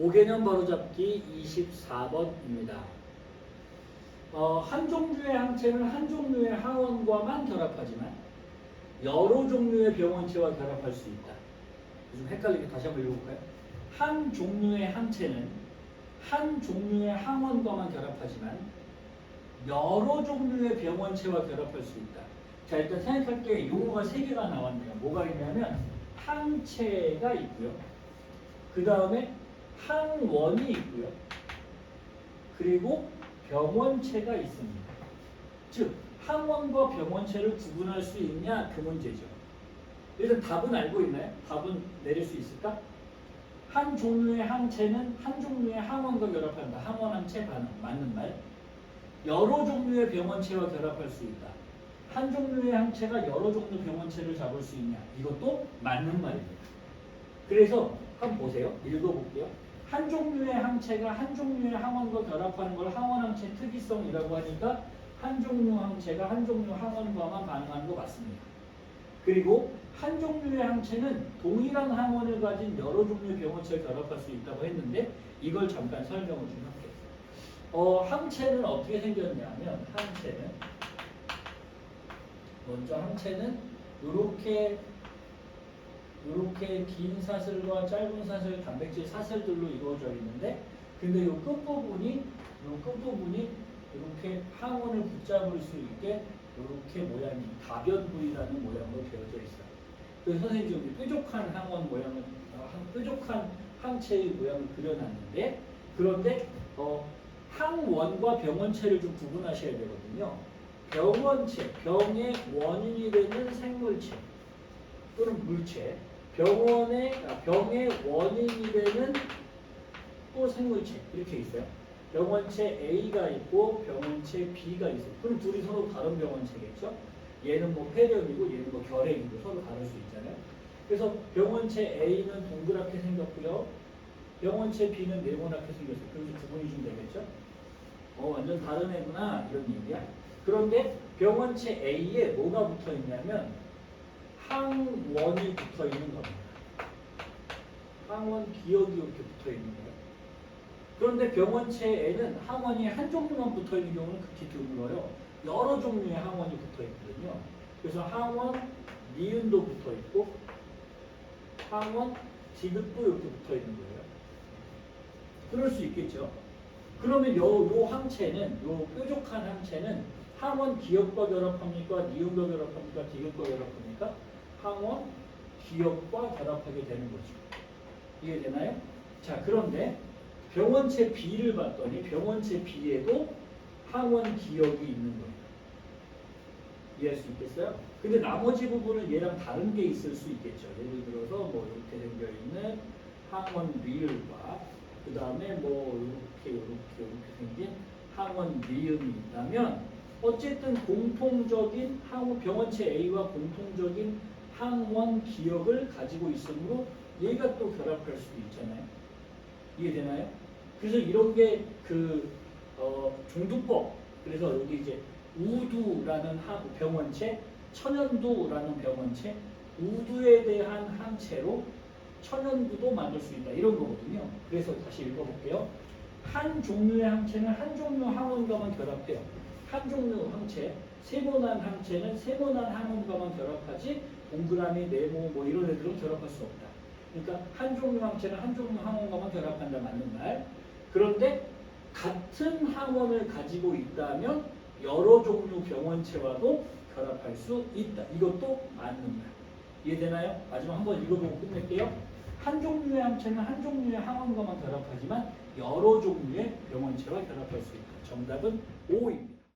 5개념 바로잡기 24번입니다. 어, 한 종류의 항체는 한 종류의 항원과만 결합하지만 여러 종류의 병원체와 결합할 수 있다. 좀 헷갈리게 다시 한번 읽어볼까요? 한 종류의 항체는 한 종류의 항원과만 결합하지만 여러 종류의 병원체와 결합할 수 있다. 자 일단 생각할 게 용어가 세 개가 나왔네요. 뭐가 있냐면 항체가 있고요. 그 다음에 항원이 있고요. 그리고 병원체가 있습니다. 즉 항원과 병원체를 구분할 수 있냐 그 문제죠. 일단 답은 알고 있나요? 답은 내릴 수 있을까? 한 종류의 항체는 한 종류의 항원과 결합한다. 항원 항체 반응 맞는 말. 여러 종류의 병원체와 결합할 수 있다. 한 종류의 항체가 여러 종류 병원체를 잡을 수 있냐? 이것도 맞는 말입니다. 그래서 한번 보세요. 읽어볼게요. 한 종류의 항체가 한 종류의 항원과 결합하는 걸 항원 항체 특이성이라고 하니까 한 종류 항체가 한 종류 항원과만 반응하는 거 맞습니다. 그리고 한 종류의 항체는 동일한 항원을 가진 여러 종류의 병원체를 결합할 수 있다고 했는데 이걸 잠깐 설명을 좀 할게요. 어, 항체는 어떻게 생겼냐면 항체는 먼저 항체는 이렇게 이렇게 긴 사슬과 짧은 사슬, 단백질 사슬들로 이루어져 있는데 근데 이 끝부분이 이 끝부분이 이렇게 항원을 붙잡을 수 있게 이렇게 모양이 다변부이라는 모양으로 되어져 있어요. 그래서 선생님이 여기 뾰족한 항원 모양을 어, 한- 뾰족한 항체의 모양을 그려놨는데 그런데 어, 항원과 병원체를 좀 구분하셔야 되거든요. 병원체, 병의 원인이 되는 생물체 또는 물체, 병원의 아, 병의 원인이 되는 또 생물체 이렇게 있어요. 병원체 A가 있고 병원체 B가 있어요. 그럼 둘이 서로 다른 병원체겠죠? 얘는 뭐 폐렴이고 얘는 뭐 결핵이고 서로 다를 수 있잖아요. 그래서 병원체 A는 동그랗게 생겼고요. 병원체 B는 네모나게 생겼어요. 그래서 구분이 좀 되겠죠? 어 완전 다른 애구나 이런 얘기야. 그런데 병원체 A에 뭐가 붙어 있냐면 항원이 붙어 있는 겁니다. 항원 기억이 이렇게 붙어 있는 거예요. 그런데 병원체에는 항원이 한 종류만 붙어 있는 경우는 극히 드물어요. 여러 종류의 항원이 붙어 있거든요. 그래서 항원 니은도 붙어 있고 항원 디귿도 이렇게 붙어 있는 거예요. 그럴 수 있겠죠. 그러면 요, 요 항체는 요 뾰족한 항체는 항원 기억과 결합합니까? 니은과 결합합니까? 디귿과 결합합니까? 항원 기억과 결합하게 되는 거죠. 이해되나요? 자 그런데 병원체 B를 봤더니 병원체 B에도 항원 기억이 있는 거예요. 이해할 수 있겠어요? 근데 나머지 부분은 얘랑 다른 게 있을 수 있겠죠. 예를 들어서 뭐 이렇게 생겨 있는 항원 리을과 그 다음에 뭐 이렇게 이렇게 이렇게 생긴 항원 리음이 있다면 어쨌든 공통적인 항원 병원체 A와 공통적인 항원 기억을 가지고 있으므로 얘가 또 결합할 수도 있잖아요. 이해되나요? 그래서 이런 게그 어, 종두법 그래서 여기 이제 우두라는 하- 병원체, 천연두라는 병원체, 우두에 대한 항체로 천연두도 만들 수 있다 이런 거거든요. 그래서 다시 읽어볼게요. 한 종류의 항체는 한 종류 항원과만 결합해요. 한 종류 항체, 세모난 항체는 세모난 항원과만 결합하지 동그라미, 네모 뭐 이런 애들은 결합할 수 없다. 그러니까 한 종류 항체는 한 종류 항원과만 결합한다 맞는 말. 그런데 같은 항원을 가지고 있다면 여러 종류 병원체와도 결합할 수 있다. 이것도 맞는 말. 이해되나요? 마지막 한번 읽어보고 끝낼게요. 한 종류의 항체는 한 종류의 항원과만 결합하지만 여러 종류의 병원체와 결합할 수 있다. 정답은 5입니다.